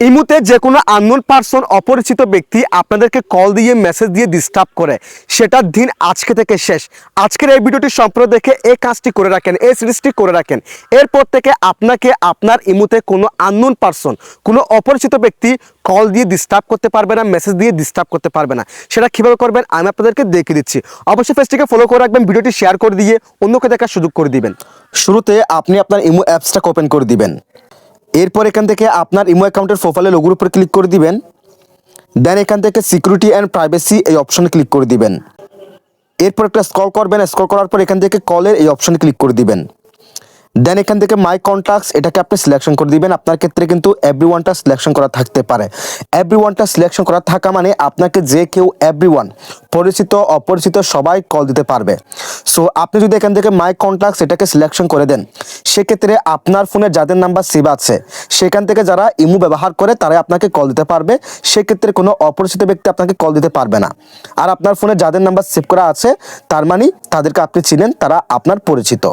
ইমুতে যে কোনো আননোন পার্সন অপরিচিত ব্যক্তি আপনাদেরকে কল দিয়ে মেসেজ দিয়ে ডিস্টার্ব করে। সেটার দিন আজকে থেকে শেষ। আজকের এই ভিডিওটি সম্পূর্ণ দেখে এই কাজটি করে রাখেন এই সিরিজটি করে রাখেন। এরপর থেকে আপনাকে আপনার ইমুতে কোনো আননোন পার্সন কোনো অপরিচিত ব্যক্তি কল দিয়ে ডিস্টার্ব করতে পারবে না মেসেজ দিয়ে ডিস্টার্ব করতে পারবে না। সেটা কীভাবে করবেন আমি আপনাদেরকে দেখে দিচ্ছি। অবশ্যই ফেসটিকে ফলো করে রাখবেন, ভিডিওটি শেয়ার করে দিয়ে অন্যকে দেখার সুযোগ করে দিবেন। শুরুতে আপনি আপনার ইমো অ্যাপসটা ওপেন করে দিবেন। এরপর এখান থেকে আপনার ইমো অ্যাকাউন্টের প্রোফাইলে লোগোর উপর ক্লিক করে দিবেন। দেন এখান থেকে সিকিউরিটি অ্যান্ড প্রাইভেসি এই অপশনে ক্লিক করে দিবেন। এরপর একটা স্ক্রল করবেন। স্ক্রল করার পর এখান থেকে কলের এই অপশনে ক্লিক করে দিবেন। দেন এখান থেকে মাই কন্ট্যাক্টস এটাকে আপনি সিলেকশন করে দিবেন। আপনার ক্ষেত্রে কিন্তু এভরি ওয়ানটা সিলেকশন করা থাকতে পারে। এভরি ওয়ানটা সিলেকশন করা থাকা মানে আপনাকে যে কেউ এভরি ওয়ান পরিচিত, অপরিচিত সবাই কল দিতে পারবে। সো আপনি যদি এখান থেকে মাই কন্ট্যাক্টস এটাকে সিলেকশন করে দেন, সেক্ষেত্রে আপনার ফোনে যাদের নাম্বার সেভ আছে, সেখান থেকে যারা ইমু ব্যবহার করে, তারাই আপনাকে কল দিতে পারবে। সেক্ষেত্রে কোনো অপরিচিত ব্যক্তি আপনাকে কল দিতে পারবে না। আর আপনার ফোনে যাদের নাম্বার সেভ করা আছে, তার মানে তাদেরকে আপনি চিনেন, তারা আপনার পরিচিত।